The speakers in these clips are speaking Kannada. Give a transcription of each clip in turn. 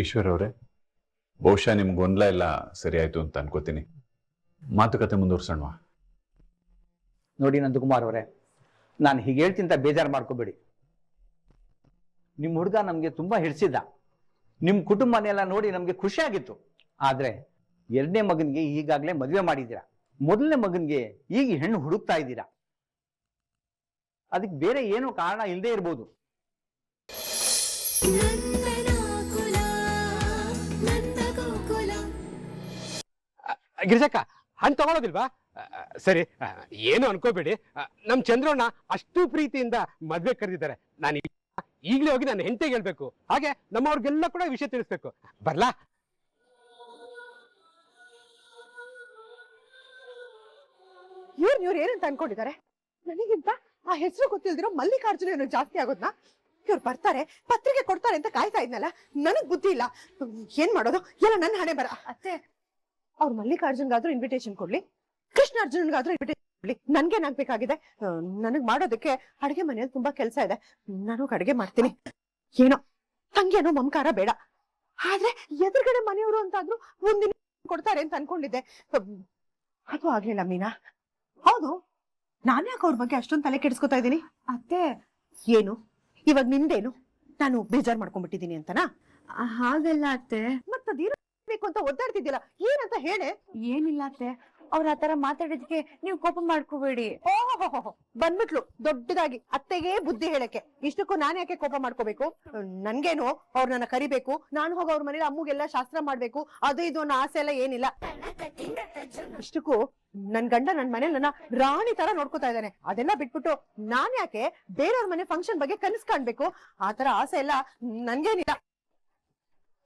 ಈಶ್ವರ್ ಅವರೇ ಬಹುಶಃ ನಿಮ್ಗೆ ಗೊಂದಲ ಎಲ್ಲ ಸರಿ ಆಯ್ತು ಅಂತ ಅನ್ಕೋತೀನಿ. ಮಾತುಕತೆ ಮುಂದುವರ್ಸೋಣ ನೋಡಿ ನಂದಕುಮಾರ್ ಅವರೇ ನಾನು ಹೀಗೆ ಹೇಳ್ತಿಂತ ಬೇಜಾರು ಮಾಡ್ಕೋಬೇಡಿ. ನಿಮ್ಮ ಹುಡುಗ ನಮಗೆ ತುಂಬಾ ಹಿಡಿಸಿದ್ದ. ನಿಮ್ಮ ಕುಟುಂಬನೆಲ್ಲ ನೋಡಿ ನಮಗೆ ಖುಷಿ ಆಗಿತ್ತು. ಆದ್ರೆ ಎರಡನೇ ಮಗನಿಗೆ ಈಗಾಗಲೇ ಮದುವೆ ಮಾಡಿದ್ದೀರಾ. ಮೊದಲನೇ ಮಗನಿಗೆ ಈಗ ಹೆಣ್ಣು ಹುಡುಕ್ತಾ ಇದ್ದೀರಾ. ಅದಕ್ಕೆ ಬೇರೆ ಏನು ಕಾರಣ ಇಲ್ಲದೆ ಇರ್ಬೋದು. ಗಿರಿಜಕ್ಕ ಹಣ್ಣು ತಗೊಳೋದಿಲ್ವಾ? ಆ, ಸರಿ ಏನು ಅನ್ಕೋಬೇಡಿ. ನಮ್ಮ ನಮ್ ಚಂದ್ರಣ್ಣ ಅಷ್ಟು ಪ್ರೀತಿಯಿಂದ ಮದ್ವೆ ಕರೆದಿದ್ದಾರೆ. ನಾನು ಈಗಲೇ ಹೋಗಿ ನಾನು ಹೆಂಡತಿಗೆ ಹೇಳ್ಬೇಕು. ಹಾಗೆ ನಮ್ಮವ್ರಿಗೆಲ್ಲ ಕೂಡ ವಿಷಯ ತಿಳಿಸ್ಬೇಕು. ಬರ್ಲಾ? ಇವ್ರು ಇವ್ರು ಏನಂತ ಅನ್ಕೊಂಡಿದ್ದಾರೆ? ನನಗಿಂತ ಆ ಹೆಸರು ಗೊತ್ತಿಲ್ದಿರೋ ಮಲ್ಲಿಕಾರ್ಜುನ ಏನೋ ಜಾಸ್ತಿ ಆಗೋದ್ನ ಇವ್ರು ಬರ್ತಾರೆ ಪತ್ರಿಕೆ ಕೊಡ್ತಾರೆ ಅಂತ ಕಾಯ್ತಾ ಇದ್ನಲ್ಲ ನನಗ್ ಬುದ್ಧಿ ಇಲ್ಲ. ಏನ್ ಮಾಡೋದು? ಎಲ್ಲ ನನ್ನ ಹಣೆ ಬರ. ಅತ್ತೆ ಅವ್ರು ಮಲ್ಲಿಕಾರ್ಜುನ್ಗಾದ್ರೂ ಇನ್ವಿಟೇಷನ್ ಕೊಡ್ಲಿ ಕೃಷ್ಣಾರ್ಜುನ್ಗಾದ್ರೂ ಇನ್ವಿಟೇಷನ್ ಕೊಡ್ಲಿ. ನನ್ಗೇನಾಗ್ಬೇಕಾಗಿದೆ ನನಗ್ ಮಾಡೋದಕ್ಕೆ ಅಡಿಗೆ ಮನೆಯಲ್ಲಿ ತುಂಬಾ ಕೆಲಸ ಇದೆ. ನಾನು ಅಡಿಗೆ ಮಾಡ್ತೀನಿ. ಏನೋ ತಂಗಿಯನೋ ಮಮಕಾರ ಬೇಡ. ಆದ್ರೆ ಎದುರುಗಡೆ ಮನೆಯವರು ಅಂತಾದ್ರೂ ಒಂದಿನ ಕೊಡ್ತಾರೆ ಅಂತ ಅನ್ಕೊಂಡಿದ್ದೆ. ಅದು ಆಗ್ಲಿಲ್ಲ ಮೀನಾ. ಹೌದು ನಾನು ಯಾಕೆ ಅವ್ರ ಬಗ್ಗೆ ಅಷ್ಟೊಂದು ತಲೆ ಕೆಡಿಸ್ಕೊತಾ ಇದ್ದೀನಿ? ಅತ್ತೆ. ಏನು? ಇವಾಗ ನಿಂದೇನು? ನಾನು ಬೇಜಾರ್ ಮಾಡ್ಕೊಂಡ್ಬಿಟ್ಟಿದ್ದೀನಿ ಅಂತನಾ? ಹಾಗಲ್ಲ ಅತ್ತೆ. ಮತ್ತದೇನು ಬೇಕು ಅಂತ ಒದ್ದಾಡ್ತಿದ್ಯಲ್ಲ ಏನಂತ ಹೇಳೆ? ಏನಿಲ್ಲ ಅತ್ತೆ. ಅವ್ರ ಆತರ ಮಾತಾಡಿದ್ಕೆ ನೀವು ಕೋಪ ಮಾಡ್ಕೋಬೇಡಿ. ಓಹೋ ಬಂದ್ಬಿಟ್ಲು ದೊಡ್ಡದಾಗಿ ಅತ್ತೆಗೆ ಬುದ್ಧಿ ಹೇಳಕ್ಕೆ. ಇಷ್ಟಕ್ಕೂ ನಾನು ಯಾಕೆ ಕೋಪ ಮಾಡ್ಕೋಬೇಕು? ನನ್ಗೇನು? ಅವ್ರ ನನ್ನ ಕರಿಬೇಕು. ನಾನು ಹೋಗಿ ಅವ್ರ ಮನೇಲಿ ಅಮ್ಮಗೆಲ್ಲ ಶಾಸ್ತ್ರ ಮಾಡ್ಬೇಕು. ಅದು ಇದು ಅನ್ನೋ ಆಸೆ ಎಲ್ಲ ಏನಿಲ್ಲ. ಇಷ್ಟಕ್ಕೂ ನನ್ ಗಂಡ ನನ್ ಮನೇಲಿ ನನ್ನ ರಾಣಿ ತರ ನೋಡ್ಕೊತಾ ಇದ್ದಾನೆ. ಅದೆಲ್ಲ ಬಿಟ್ಬಿಟ್ಟು ನಾನ್ ಯಾಕೆ ಬೇರೆಯವ್ರ ಮನೆ ಫಂಕ್ಷನ್ ಬಗ್ಗೆ ಕನಸ್ ಕಾಣ್ಬೇಕು? ಆತರ ಆಸೆ ಎಲ್ಲ ನನ್ಗೇನಿಲ್ಲ.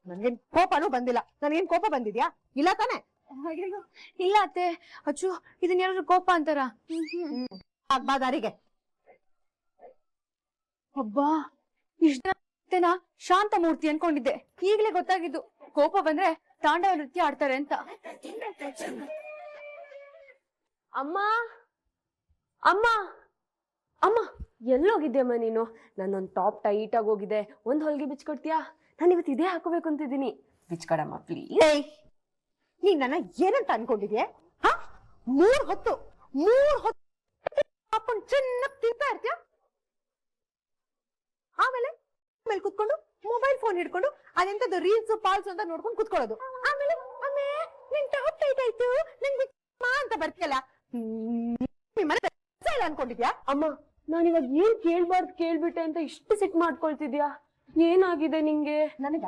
ನನ್ಗೇನ್ ಕೋಪನೂ ಬಂದಿಲ್ಲ. ನನ್ಗೇನ್ ಕೋಪ ಬಂದಿದ್ಯಾ? ಇಲ್ಲ ತಾನೆ? ಇಲ್ಲ ಅತ್ತೆ. ಅಚ್ಚು ಇದನ್ನ ಯಾರು ಕೋಪ ಅಂತಾರ? ಬಾ ದಾರಿಗೆ. ಅಬ್ಬಾ ಇಷ್ಟನ ಶಾಂತ ಮೂರ್ತಿ ಅನ್ಕೊಂಡಿದ್ದೆ. ಈಗ್ಲೇ ಗೊತ್ತಾಗಿದ್ದು ಕೋಪ ಬಂದ್ರೆ ತಾಂಡವ ನೃತ್ಯ ಆಡ್ತಾರೆ ಅಂತ. ಅಮ್ಮ ಅಮ್ಮ. ಅಮ್ಮ ಎಲ್ಲೋಗಿದ್ಯಮ್ಮ ನೀನು? ನಾನೊಂದು ಟಾಪ್ ಟೈಟಾಗಿ ಆಗಿ ಹೋಗಿದೆ ಒಂದು ಹೊಲಿಗೆ ಬಿಚ್ಕೊಡ್ತೀಯಾ? ನಾನು ಇವತ್ತು ಇದೇ ಹಾಕೋಬೇಕು ಅಂತಿದ್ದೀನಿ. ಬಿಚ್ಕೊಡಮ್ಮ ಪ್ಲೀಸ್ ನೀನ್ ನನ್ನ ಏನಂತ ಅನ್ಕೊಂಡಿದ್ಯೆ? ಹಾ? ಮೂರ್ ಹೊತ್ತು ಮೂರು ಹೊತ್ತು ಹಾಕೊಂಡ್ ಚೆನ್ನಾಗಿ ತಿಂತಾ ಇರ್ತೀಯ? ಆಮೇಲೆ ಆಮೇಲೆ ಕುತ್ಕೊಂಡು ಮೊಬೈಲ್ ಫೋನ್ ಹಿಡ್ಕೊಂಡು ಅದೆಂತದ್ದು ರೀಲ್ಸ್ ಪಾಲ್ಸ್ ಅಂತ ನೋಡ್ಕೊಂಡು ಕುತ್ಕೊಳ್ಳೋದು. ಆಮೇಲೆ ಅಮ್ಮೆ ನಿನ್ ಟಾಪ್ ಟೈಟ್ ಆಯ್ತು ನಂಗೆ ಅಂತ ಬರ್ತೀಯಲ್ಲ? ಅನ್ಕೊಂಡಿದ್ಯಾ? ಅಮ್ಮ ನಾನು ಇವಾಗ ಏನ್ ಕೇಳ್ಬಾರ್ದು ಕೇಳ್ಬಿಟ್ಟೆ ಅಂತ ಇಷ್ಟು ಸಿಟ್ ಮಾಡ್ಕೊಳ್ತಿದ್ಯಾ? ಏನಾಗಿದೆ ನಿಂಗೆ? ನನಗ?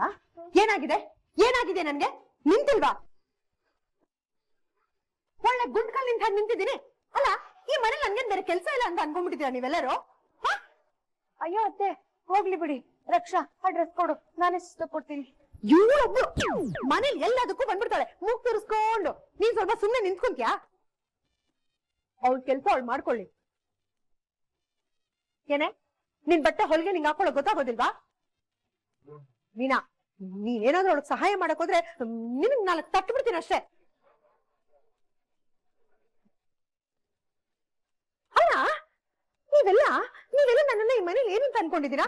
ಏನಾಗಿದೆ? ಏನಾಗಿದೆ ನನ್ಗೆ? ನಿಂತಿಲ್ವಾ? ಒಳ್ಳೆ ಗುಂಡ್ಕಲ್ ನಿಂತ ನಿಂತಿದ್ದೀನಿ. ಅಲ್ಲ ಈ ಮನೇಲಿ ನನ್ಗೆ ಬೇರೆ ಕೆಲ್ಸ ಇಲ್ಲ ಅಂತ ಅನ್ಕೊಂಡ್ಬಿಟ್ಟಿದ್ದೀರಾ ನೀವೆಲ್ಲರೂ? ಹ? ಅಯ್ಯೋ ಅತ್ತೆ ಹೋಗ್ಲಿ ಬಿಡಿ. ರಕ್ಷಾ ಆ ಡ್ರೆಸ್ ಕೊಡು. ನಾನೇ ಕೊಡ್ತೀನಿ. ಇವ್ಳೊಬ್ಳು ಮನೇಲಿ ಎಲ್ಲದಕ್ಕೂ ಬಂದ್ಬಿಡ್ತಾಳೆ. ಮೂಗ್ ತೋರಿಸ್ಕೊಂಡು. ನೀನ್ ಸ್ವಲ್ಪ ಸುಮ್ನೆ ನಿಂತ್ಕೊಂತ್ಯಾ? ಅವಳ ಕೆಲ್ಸ ಅವಳು ಮಾಡ್ಕೊಳ್ಳಿ. ಏನೇ? ನಿನ್ ಬಟ್ಟೆ ಹೊಲಿಗೆ ನಿಂಗೆ ಹಾಕೊಳ್ಳೋ ಗೊತ್ತಾಗೋದಿಲ್ವಾ? ವೀಣಾ ನೀನೇನಾದ್ರೂ ಅವಳಿಗೆ ಸಹಾಯ ಮಾಡಕ್ ಹೋದ್ರೆ ನಿನಗ್ ನಾಲ್ಕು ತಟ್ಟು ಬಿಡ್ತೀನಿ ಅಷ್ಟೇ. ಅಲ್ಲ, ನೀವೆಲ್ಲ ನೀವೆಲ್ಲ ನನ್ನನ್ನ ಈ ಮನೇಲಿ ಏನಂತ ಅನ್ಕೊಂಡಿದ್ದೀರಾ?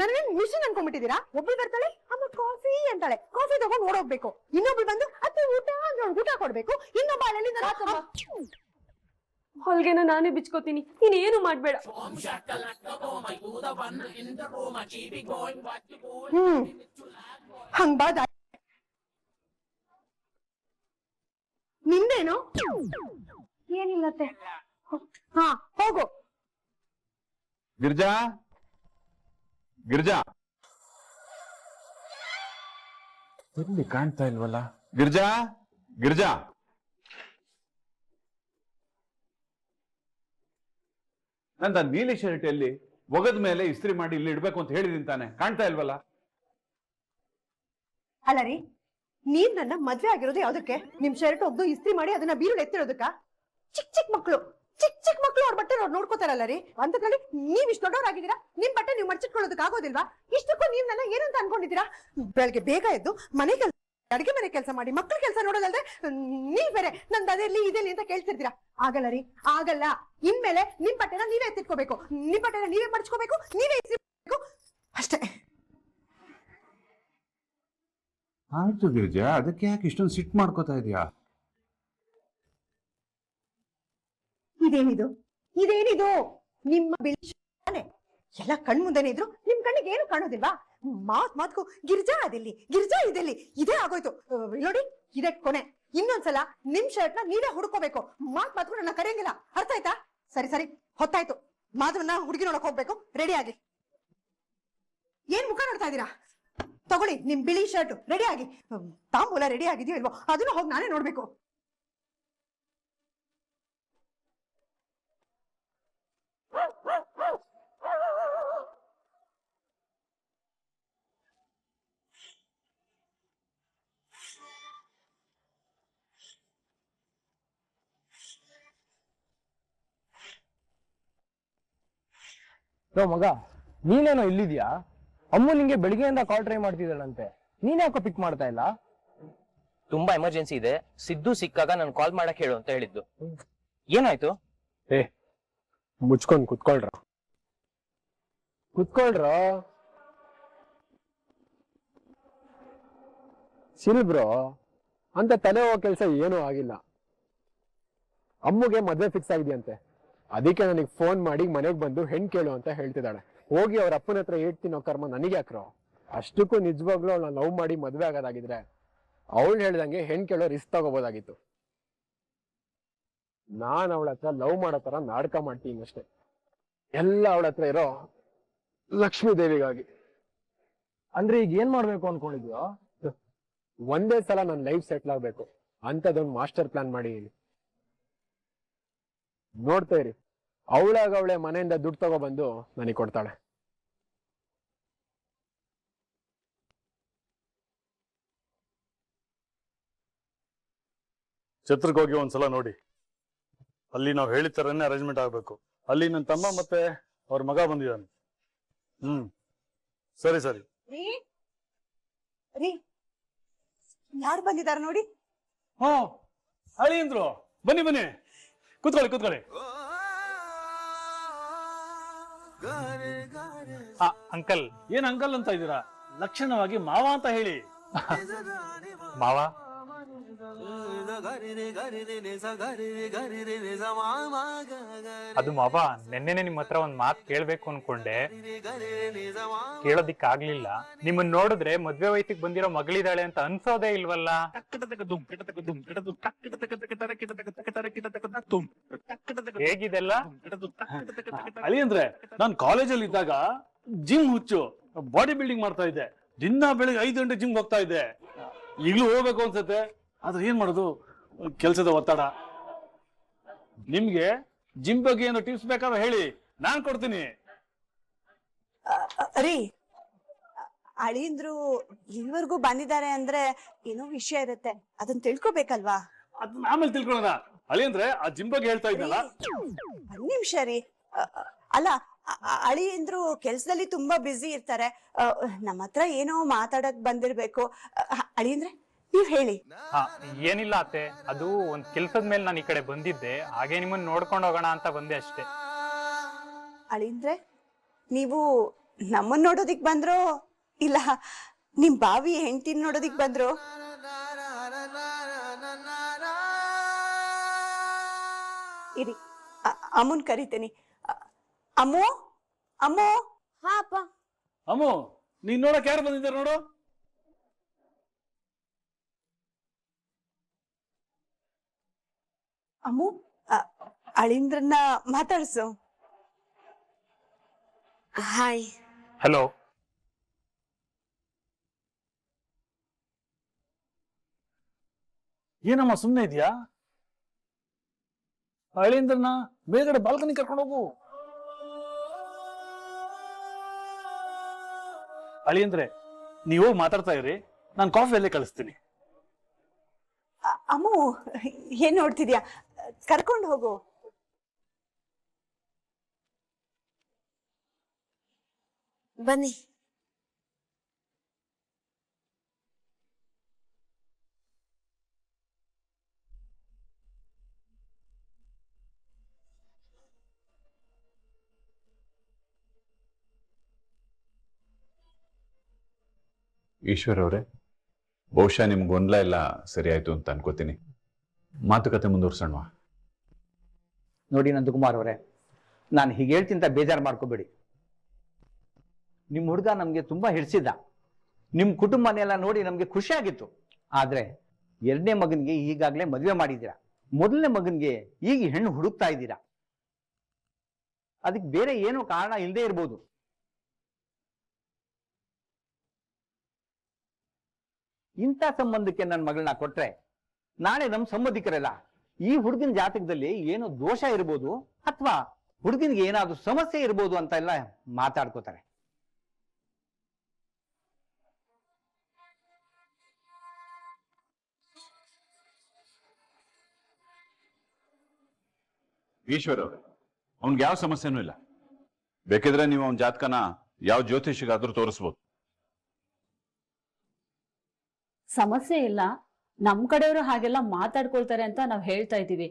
ನನ್ನ ಮಿಷನ್ ಅನ್ಕೊಂಡ್ಬಿಟ್ಟಿದ್ದೀರಾ? ಒಬ್ಳು ಬರ್ತಾಳೆ ಅಮ್ಮ ಕಾಫಿ ಅಂತಾಳೆ. ಕಾಫಿ ತಗೊಂಡು ಓಡೋಗ್ಬೇಕು. ಇನ್ನೊಬ್ಳು ಬಂದು, ಅತ್ತೆ ಊಟ ಅಂದ್ರೆ ಊಟ ಕೊಡ್ಬೇಕು. ಇನ್ನೊಬ್ಬ ಅಲ್ಲಿಂದ ಹೊಲ್ಗೆನ ನಾನೇ ಬಿಚ್ಕೋತೀನಿ. ನೀನ್ ಏನು ಮಾಡ್ಬೇಡ. ಹ್ಮ್. ಹಂಗ್ ಬಾದ ನಿಂದೇನು? ಏನಿಲ್ಲ ಅತ್ತೆ ಹಾ ಹೋಗು. ಗಿರ್ಜಾ? ಗಿರ್ಜಾ? ಎಲ್ಲಿ ಕಾಣ್ತಾ ಇಲ್ವಲ್ಲ? ಗಿರ್ಜಾ? ಗಿರ್ಜಾ? ನಂದ ನೀಲಿ ಶರ್ಟ್ ಅಲ್ಲಿ ಒಗದ ಮೇಲೆ ಇಸ್ತ್ರಿ ಮಾಡಿ ಇಲ್ಲಿ ಇಡ್ಬೇಕು ಅಂತ ಹೇಳಿದೀನಿ ತಾನೆ ಕಾಣ್ತಾ ಇಲ್ವಲ್ಲ? ಅಲ್ಲ ರೀ ನೀವ್ ನನ್ನ ಮದ್ವೆ ಆಗಿರೋದು ಯಾವ್ದಕ್ಕೆ? ನಿಮ್ ಶರ್ಟ್ ಒಗ್ದು ಇಸ್ತ್ರಿ ಮಾಡಿ ಅದನ್ನ ಬೀರುಳು ಎತ್ತಿರೋದಕ್ಕ? ಚಿಕ್ ಚಿಕ್ ಮಕ್ಳು, ಚಿಕ್ ಚಿಕ್ ಮಕ್ಳು ಅವ್ರ ಬಟ್ಟೆ ಅವ್ರು ನೋಡ್ಕೋತಾರಲ್ಲ ರೀ. ಅಂತದ್ರಲ್ಲಿ ನೀವ್ ಇಷ್ಟು ದೊಡ್ಡವರಾಗಿದ್ದೀರಾ? ನಿಮ್ ಬಟ್ಟೆ ನೀವು ಮಡ್ಚಿಟ್ಕೊಳ್ಳೋದಕ್ಕೆ ಆಗೋದಿಲ್ವಾ? ಇಷ್ಟಕ್ಕೂ ನೀವ್ ನನ್ನ ಏನಂತ ಅನ್ಕೊಂಡಿದ್ದೀರಾ? ಬೆಳಗ್ಗೆ ಬೇಗ ಎದ್ದು ಮನೆ ಕೆಲಸ ಅಡಿಗೆ ಮನೆ ಕೆಲಸ ಮಾಡಿ ಮಕ್ಕಳ ಕೆಲಸ ನೋಡೋದಲ್ದೆ ನೀವ್ ಬೇರೆ ನಂದು ಅದೆಲ್ಲಿ ಇದೆಲ್ಲಿ ಅಂತ ಕೇಳ್ತಿರ್ತೀರಾ? ಆಗಲ್ಲ ರೀ ಆಗಲ್ಲ. ಇನ್ಮೇಲೆ ನಿಮ್ ಬಟ್ಟೆನ ನೀವೇ ಎತ್ತಿಟ್ಕೋಬೇಕು. ನಿಮ್ ಬಟ್ಟೆನ ನೀವೇ ಮಡಚ್ಕೋಬೇಕು ನೀವೇ. ಅಷ್ಟೇ. ಆಯ್ತು ಗಿರಿಜಾ ಅದಕ್ಕೆ ಯಾಕೆ ಇಷ್ಟೊಂದು ಸಿಟ್ ಮಾಡ್ಕೋತಾ ಇದೀಯಾ? ಇದೇನಿದು? ಇದೇನಿದು? ನಿಮ್ಮ ಬಿಳಿ ಎಲ್ಲ ಕಣ್ ಮುಂದೆನೆ ಇದ್ರು ನಿಮ್ ಕಣ್ಣಿಗೆ ಏನು ಕಾಣೋದಿಲ್ವಾ? ಮಾತ್ ಮಾತ್ಕು ಗಿರ್ಜಾ ಅದಿಲ್ಲಿ, ಗಿರ್ಜಾ ಇದೆಲ್ಲಿ, ಇದೇ ಆಗೋಯ್ತು. ನೋಡಿ, ಇದೇ ಕೊನೆ. ಇನ್ನೊಂದ್ಸಲ ನಿಮ್ ಶರ್ಟ್ನ ನೀವೇ ಹುಡ್ಕೋಬೇಕು. ಮಾತ್ ಮಾತ್ಕು ನನ್ನ ಕರೆಯಂಗಿಲ್ಲ. ಅರ್ಥ ಆಯ್ತಾ? ಸರಿ ಸರಿ. ಹೊತ್ತಾಯ್ತು. ಮಾಧವನ್ನ ಹುಡುಗಿ ನೋಡಕ್ ಹೋಗ್ಬೇಕು. ರೆಡಿ ಆಗಿ. ಏನ್ ಮುಖ ನೋಡ್ತಾ ಇದೀರಾ ತಗೊಳ್ಳಿ, ನಿಮ್ ಬಿಳಿ ಶರ್ಟ್ ರೆಡಿ ಆಗಿ. ತಾಂಬೂಲ ರೆಡಿ ಆಗಿದೆಯೋ ಇಲ್ವೋ? ಅದನ್ನ ಹೋಗಿ ನಾನೇ ನೋಡ್ಬೇಕು. ಲೋ ಮಗ ನೀನೇನೋ ಇಲ್ಲಿದ್ಯಾ? ಅಮ್ಮು ನಿಂಗೆ ಬೆಳಿಗ್ಗೆಯಿಂದ ಕಾಲ್ ಟ್ರೈ ಮಾಡ್ತಿದ್ದಾಳಂತೆ. ನೀನ್ ಯಾಕೋ ಪಿಕ್ ಮಾಡ್ತಾ ಇಲ್ಲ? ತುಂಬಾ ಎಮರ್ಜೆನ್ಸಿ ಇದೆ. ಸಿದ್ದು ಸಿಕ್ಕಾಗ ನಾನು ಕಾಲ್ ಮಾಡಕ್ ಹೇಳು ಅಂತ ಹೇಳಿದ್ದು. ಏನಾಯ್ತು? ಏ ಮುಚ್ಕೊಂಡ್ ಕುತ್ಕೊಳ್ರ. ಕುತ್ಕೊಳ್ರ? ಸಿಲ್ಬ್ರೋ ಅಂತ ತಲೆ ಹೋಗೋ ಕೆಲಸ ಏನೂ ಆಗಿಲ್ಲ. ಅಮ್ಮುಗೆ ಮದ್ವೆ ಫಿಕ್ಸ್ ಆಗಿದೆಯಂತೆ. ಅದಕ್ಕೆ ನನಗೆ ಫೋನ್ ಮಾಡಿ ಮನೆಗೆ ಬಂದು ಹೆಣ್ ಕೇಳು ಅಂತ ಹೇಳ್ತಿದ್ದಾಳೆ. ಹೋಗಿ ಅವ್ರ ಅಪ್ಪನ ಹತ್ರ ಏಟ್ ತಿನ್ನೋ ಕರ್ಮ ನನಗೆ ಯಾಕ್ರೋ? ಅಷ್ಟಕ್ಕೂ ನಿಜವಾಗ್ಲೂ ಅವಳನ್ನ ಲವ್ ಮಾಡಿ ಮದುವೆ ಆಗೋದಾಗಿದ್ರೆ ಅವಳು ಹೇಳ್ದಂಗೆ ಹೆಣ್ ಕೇಳೋ ರಿಸ್ಕ್ ತಗೋಬೋದಾಗಿತ್ತು. ನಾನು ಅವಳ ಹತ್ರ ಲವ್ ಮಾಡೋ ತರ ನಾಟಕ ಮಾಡ್ತೀನಿ ಅಷ್ಟೇ. ಎಲ್ಲ ಅವಳ ಹತ್ರ ಇರೋ ಲಕ್ಷ್ಮೀ ದೇವಿಗಾಗಿ. ಅಂದ್ರೆ ಈಗ ಏನ್ ಮಾಡ್ಬೇಕು ಅನ್ಕೊಂಡಿದ್ಯೋ? ಒಂದೇ ಸಲ ನನ್ನ ಲೈಫ್ ಸೆಟ್ಲ್ ಆಗ್ಬೇಕು. ಅಂತದೊಂದು ಮಾಸ್ಟರ್ ಪ್ಲಾನ್ ಮಾಡಿದೀನಿ ನೋಡ್ತಾ ಇರಿ. ಅವಳಾಗ ಅವಳೆ ಮನೆಯಿಂದ ದುಡ್ಡು ತಗೊಬಂದು ನನಗೆ ಕೊಡ್ತಾಳೆ. ಛತ್ರಕ್ಕೆ ಹೋಗಿ ಒಂದ್ಸಲ ನೋಡಿ. ಅಲ್ಲಿ ನಾವು ಹೇಳಿದ ತರನೇ ಅರೇಂಜ್ಮೆಂಟ್ ಆಗ್ಬೇಕು. ಅಲ್ಲಿ ನನ್ನ ತಮ್ಮ ಮತ್ತೆ ಅವ್ರ ಮಗ ಬಂದಿದ್ದಾನೆ. ಹ್ಮ್. ಸರಿ ಸರಿ. ರೀ ಯಾರು ಬಂದಿದ್ದಾರೆ ನೋಡಿ? ಹಾ ಅಳಿಯಂದ್ರು ಬನ್ನಿ ಬನ್ನಿ. ಕೂತ್ಕೊಳ್ಳಿ ಕೂತ್ಕೊಳ್ಳಿ. ಅಂಕಲ್. ಏನ್ ಅಂಕಲ್ ಅಂತ ಇದ್ದೀರಾ? ಲಕ್ಷಣವಾಗಿ ಮಾವ ಅಂತ ಹೇಳಿ. ಮಾವ? ಅದು ಮಾವ ನೆನ್ನೆನೆ ನಿಮ್ ಹತ್ರ ಒಂದ್ ಮಾತ್ ಕೇಳ್ಬೇಕು ಅನ್ಕೊಂಡೆ. ಕೇಳೋದಿಕ್ ಆಗ್ಲಿಲ್ಲ ನಿಮ್ಮನ್ ನೋಡಿದ್ರೆ ಮದ್ವೆ ವಯಸ್ಸಿಗೆ ಬಂದಿರೋ ಮಗಳಿದಾಳೆ ಅಂತ ಅನ್ಸೋದೇ ಇಲ್ವಲ್ಲ? ಹೇಗಿದೆಲ್ಲ? ಅಳಿಯಂದ್ರೆ ನಾನ್ ಕಾಲೇಜಲ್ಲಿ ಇದ್ದಾಗ ಜಿಮ್ ಹುಚ್ಚು ಬಾಡಿ ಬಿಲ್ಡಿಂಗ್ ಮಾಡ್ತಾ ಇದ್ದೆ. ದಿನ ಬೆಳಿಗ್ಗೆ ಐದು ಗಂಟೆ ಜಿಮ್ ಹೋಗ್ತಾ ಇದ್ದೆ. ಈಗಲೂ ಹೋಗ್ಬೇಕು ಅನ್ಸತ್ತೆ. ಆದ್ರೆ ಏನ್ ಮಾಡೋದು? ಕೆಲಸದ ಒತ್ತಡ. ನಿಮ್ಗೆ ಜಿಮ್ ಬಗ್ಗೆ ಏನು ಟಿಪ್ಸ್ ಬೇಕಾದ್ರೆ ಹೇಳಿ. ನಾನ್ ಕೊಡ್ತೀನಿ. ರೀ ಅಳಿಂದ್ರು ಇಲ್ಲಿವರೆಗೂ ಬಂದಿದ್ದಾರೆ ಅಂದ್ರೆ ಏನೋ ವಿಷಯ ಇರುತ್ತೆ. ಅದನ್ನ ತಿಳ್ಕೊಬೇಕಲ್ವಾ? ಅದನ್ನ ಆಮೇಲೆ ತಿಳ್ಕೊಳ್ಳೋಣ. ಅಳಿಯಂದ್ರೆ ಆ ಜಿಮ್ ಬಗ್ಗೆ ಹೇಳ್ತಾ ಇದ್ದಲ್ಲ ಒಂದ್ ನಿಮಿಷ ರೀ. ಅ, ಅಲ್ಲ ಅ- ಅ- ಅಳಿಯಂದ್ರು ಕೆಲ್ಸದಲ್ಲಿ ತುಂಬಾ ಬ್ಯುಸಿ ಇರ್ತಾರೆ. ಅ, ನಮ್ಮ ಹತ್ರ ಏನೋ ಮಾತಾಡಕ್ ಬಂದಿರ್ಬೇಕು. ಅ, ಅಳಿಯಂದ್ರೆ ನೀವ್ ಹೇಳಿ. ಹಾ ಏನಿಲ್ಲ ಅತ್ತೆ. ಅದು ಒಂದ್ ಕೆಲ್ಸದ ಮೇಲೆ ನಾನು ಈ ಕಡೆ ಬಂದಿದ್ದೆ. ಹಾಗೆ ನಿಮ್ಮನ್ನ ನೋಡ್ಕೊಂಡು ಹೋಗೋಣ ಅಂತ ಬಂದೆ ಅಷ್ಟೇ. ಅಳಿಂದ್ರೆ ನೀವು ನಮ್ಮನ್ ನೋಡೋದಿಕ್ ಬಂದ್ರೋ ಇಲ್ಲ ನಿಮ್ ಬಾವಿ ಹೆಂಡ್ತಿನ ನೋಡೋದಿಕ್ ಬಂದ್ರು? ಇರಿ ಅಮ್ಮನ್ ಕರಿತೇನೆ. ಅಮ್ಮೋ ಅಮ್ಮು? ಅಮ್ಮು? ಹಾ ಅಪ್ಪ ಅಮ್ಮು ನೀನ್ ನೋಡಕ್ ಯಾರು ಬಂದಿದ್ದಾರೆ ನೋಡು. ಅಮ್ಮು ಅಳಿಂದ್ರನ್ನ ಮಾತಾಡ್ಸು. ಹಾಯ್. ಹಲೋ ಏನಮ್ಮ ಸುಮ್ಮನೆ ಇದೆಯಾ? ಅಳಿಂದ್ರನ ಮೇಲ್ಗಡೆ ಬಾಲ್ಕನಿ ಕರ್ಕೊಂಡು ಹೋಗು. ಅಳಿಯಂದ್ರೆ ನೀವು ಮಾತಾಡ್ತಾ ಇರಿ ನಾನು ಕಾಫಿ ಅಲ್ಲೇ ಕಳಿಸ್ತೀನಿ. ಅಮ್ಮು ಏನ್ ನೋಡ್ತಿದ್ಯಾ? ಕರ್ಕೊಂಡು ಹೋಗು. ಬನ್ನಿ. ಈಶ್ವರ್ ಅವರೇ, ಬಹುಶಃ ನಿಮ್ಗೆ ಗೊಂದಲ ಎಲ್ಲ ಸರಿ ಆಯ್ತು ಅಂತ ಅನ್ಕೋತೀನಿ. ಮಾತುಕತೆ ಮುಂದುವರ್ಸೋಣ ನೋಡಿ ನಂದಕುಮಾರ್ ಅವರೇ, ನಾನು ಹೀಗೆ ಹೇಳ್ತಿಂತ ಬೇಜಾರು ಮಾಡ್ಕೋಬೇಡಿ. ನಿಮ್ಮ ಹುಡುಗ ನಮಗೆ ತುಂಬಾ ಹಿಡಿಸಿದ್ದ. ನಿಮ್ಮ ಕುಟುಂಬನೆಲ್ಲ ನೋಡಿ ನಮಗೆ ಖುಷಿ ಆಗಿತ್ತು. ಆದ್ರೆ ಎರಡನೇ ಮಗನಿಗೆ ಈಗಾಗಲೇ ಮದುವೆ ಮಾಡಿದ್ದೀರಾ? ಮೊದಲನೇ ಮಗನಿಗೆ ಈಗ ಹೆಣ್ಣು ಹುಡುಕ್ತಾ ಇದ್ದೀರಾ? ಅದಕ್ಕೆ ಬೇರೆ ಏನು ಕಾರಣ ಇಲ್ಲದೆ ಇರ್ಬೋದು. ಇಂಥ ಸಂಬಂಧಕ್ಕೆ ನನ್ನ ಮಗಳನ್ನ ಕೊಟ್ರೆ ನಾಳೆ ನಮ್ಮ ಸಂಬಂಧಿಕರೆಲ್ಲ ಈ ಹುಡುಗಿನ ಜಾತಕದಲ್ಲಿ ಏನು ದೋಷ ಇರ್ಬೋದು ಅಥವಾ ಹುಡುಗನಿಗೆ ಏನಾದ್ರೂ ಸಮಸ್ಯೆ ಇರ್ಬೋದು ಅಂತ ಎಲ್ಲ ಮಾತಾಡ್ಕೋತಾರೆ. ಈಶ್ವರ್ ಅವ್ರೆ ಅವ್ನ್ಗೆ ಯಾವ ಸಮಸ್ಯೆನೂ ಇಲ್ಲ. ಬೇಕಿದ್ರೆ ನೀವು ಅವನ ಜಾತಕನ ಯಾವ ಜ್ಯೋತಿಷಿಗಾದ್ರೂ ತೋರಿಸ್ಬೋದು. ಸಮಸ್ಯೆ ಇಲ್ಲ. ನಮ್ ಕಡೆಯವರು ಹಾಗೆಲ್ಲ ಮಾತಾಡ್ಕೊಳ್ತಾರೆ ಅಂತ ನಾವ್ ಹೇಳ್ತಾ ಇದೀವಿ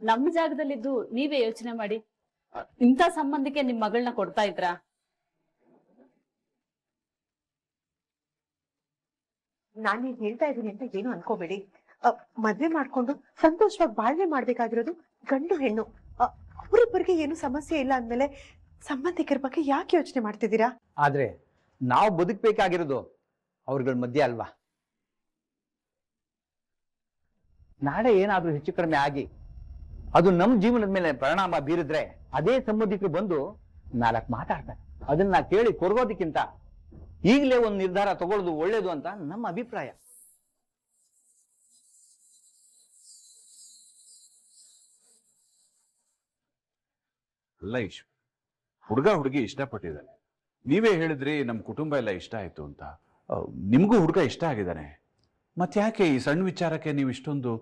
ನಮ್ ಜಾಗದಲ್ಲಿದ್ದು ನೀವೇ ಯೋಚನೆ ಮಾಡಿ. ಇಂಥ ಸಂಬಂಧಕ್ಕೆ ನಿಮ್ ಮಗಳನ್ನ ಕೊಡ್ತಾ ನಾನು ನಾನೇನ್ ಹೇಳ್ತಾ ಇದ್ದೀನಿ ಅಂತ ಏನು ಅನ್ಕೋಬೇಡಿ. ಅ, ಮದ್ವೆ ಮಾಡ್ಕೊಂಡು ಸಂತೋಷವಾಗಿ ಬಾಳ್ವೆ ಮಾಡ್ಬೇಕಾಗಿರೋದು ಗಂಡು ಹೆಣ್ಣು. ಅವ್ರಿಬ್ಬರಿಗೆ ಏನು ಸಮಸ್ಯೆ ಇಲ್ಲ ಅಂದ್ಮೇಲೆ ಸಂಬಂಧಿಕರ ಬಗ್ಗೆ ಯಾಕೆ ಯೋಚನೆ ಮಾಡ್ತಿದ್ದೀರಾ? ಆದ್ರೆ ನಾವು ಬದುಕಬೇಕಾಗಿರೋದು ಅವ್ರಗಳ ಮಧ್ಯೆ ಅಲ್ವಾ? ನಾಳೆ ಏನಾದ್ರೂ ಹೆಚ್ಚು ಕಡಿಮೆ ಆಗಿ ಅದು ನಮ್ಮ ಜೀವನದ ಮೇಲೆ ಪರಿಣಾಮ ಬೀರಿದ್ರೆ ಅದೇ ಸಂಬಂಧಿಕರು ಬಂದು ನಾಲ್ಕು ಮಾತಾಡ್ತಾರೆ. ಅದನ್ನ ಕೇಳಿ ಕೊರಗೋದಕ್ಕಿಂತ ಈಗಲೇ ಒಂದು ನಿರ್ಧಾರ ತಗೊಳ್ಳೋದು ಒಳ್ಳೇದು ಅಂತ ನಮ್ಮ ಅಭಿಪ್ರಾಯ. ಅಲ್ಲ ಹುಡುಗ ಹುಡುಗಿ ಇಷ್ಟಪಟ್ಟಿದ್ದಾರೆ. ನೀವೇ ಹೇಳಿದ್ರಿ ನಮ್ಮ ಕುಟುಂಬ ಎಲ್ಲ ಇಷ್ಟ ಆಯ್ತು ಅಂತ. ನಿಮಗೂ ಹುಡುಗ ಇಷ್ಟ ಆಗಿದ್ದಾನೆ. ಮತ್ತೆ ಯಾಕೆ ಈ ಸಣ್ಣ ವಿಚಾರಕ್ಕೆ ನೀವು ಇಷ್ಟೊಂದು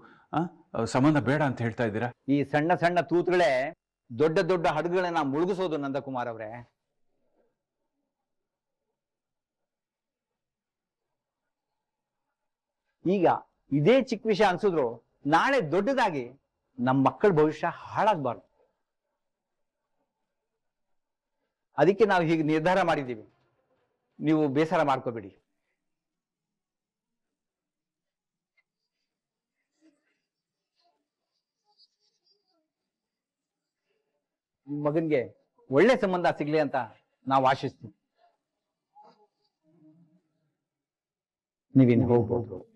ಸಂಬಂಧ ಬೇಡ ಅಂತ ಹೇಳ್ತಾ ಇದ್ದೀರಾ? ಈ ಸಣ್ಣ ಸಣ್ಣ ತೂತುಗಳೇ ದೊಡ್ಡ ದೊಡ್ಡ ಹಡಗುಗಳನ್ನ ಮುಳುಗಿಸೋದು ನಂದಕುಮಾರ್ ಅವರೇ. ಈಗ ಇದೇ ಚಿಕ್ಕ ವಿಷಯ ಅನ್ಸಿದ್ರು, ನಾಳೆ ದೊಡ್ಡದಾಗಿ ನಮ್ಮ ಮಕ್ಕಳ ಭವಿಷ್ಯ ಹಾಳಾಗ್ಬಾರ್ದು. ಅದಕ್ಕೆ ನಾವು ಹೀಗೆ ನಿರ್ಧಾರ ಮಾಡಿದ್ದೀವಿ. ನೀವು ಬೇಸರ ಮಾಡ್ಕೋಬೇಡಿ. ಮಗನ್ಗೆ ಒಳ್ಳೆ ಸಂಬಂಧ ಸಿಗ್ಲಿ ಅಂತ ನಾವು ಆಶಿಸ್ತೀವಿ. ನೀವಿನ್ ಹೋಗ್ಬೋದು.